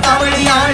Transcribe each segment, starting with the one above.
தவழியாள்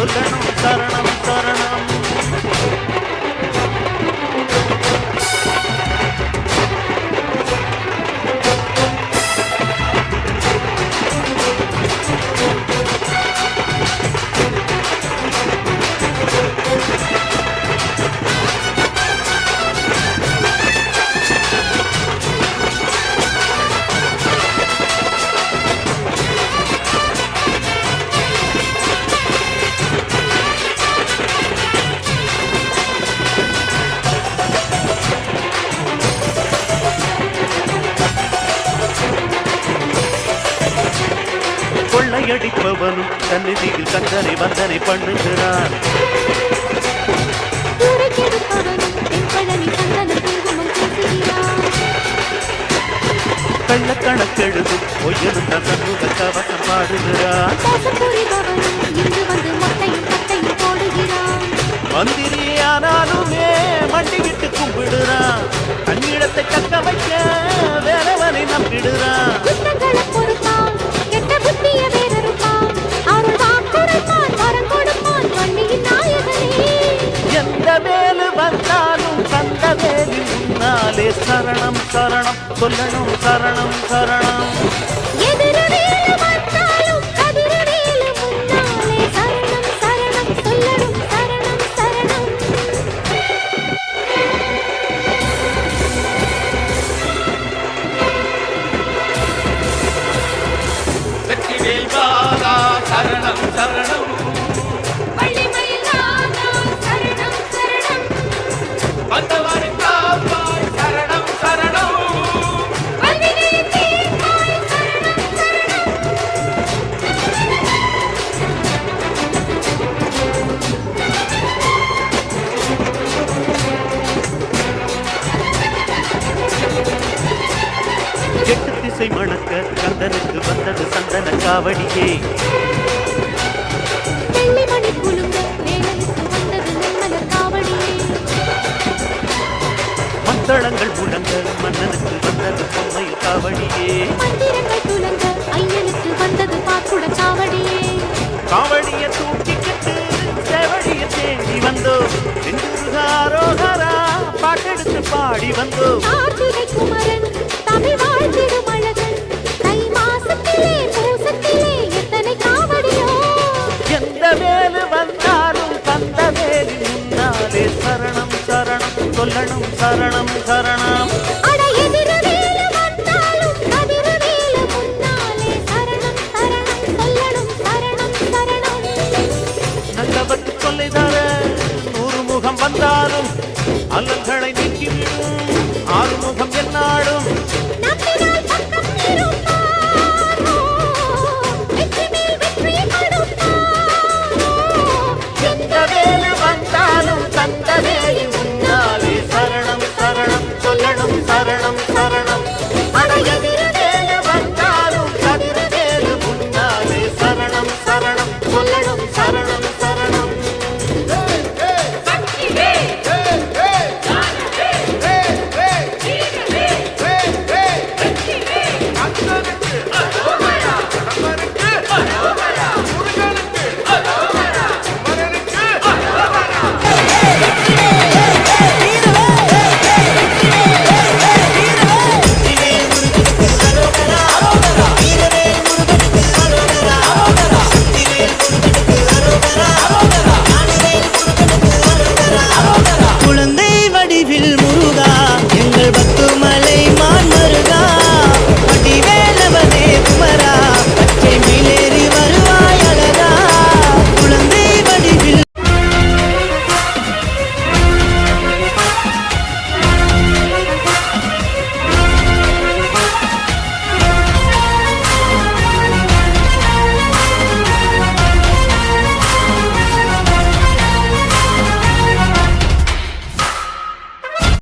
Good முறியடிப்பவனும் சந்நிதியில் சந்தனை வந்தனை பண்ணுகிறான். கள்ளக்கணக்கெழுதும் பொய்யெழுந்த சண்முக கவசம் பாடுகிறான். மந்திரியானாலுமே மண்டி விட்டு கும்பிடுறான். தன்னிடத்தை கக்க வைக்க வேறவனை நம்பிடுறான். சரணம் சரணம் சொல்லணும் சரணம் சரணம். எதிரவே எட்டு திசை மணக்க கந்தனுக்கு வந்தது சந்தன காவடியே. மத்தளங்கள் முழங்க மன்னனுக்கு வந்தது பொம்மையில் காவடியே. ஐயனுக்கு வந்தது பாக்குட காவடியே காவடிய தூக்கிக்கிட்டு செவடிய தேடி வந்தோம். பாட்டெடுத்து பாடி வந்தோம். కొల్లడం శరణం శరణం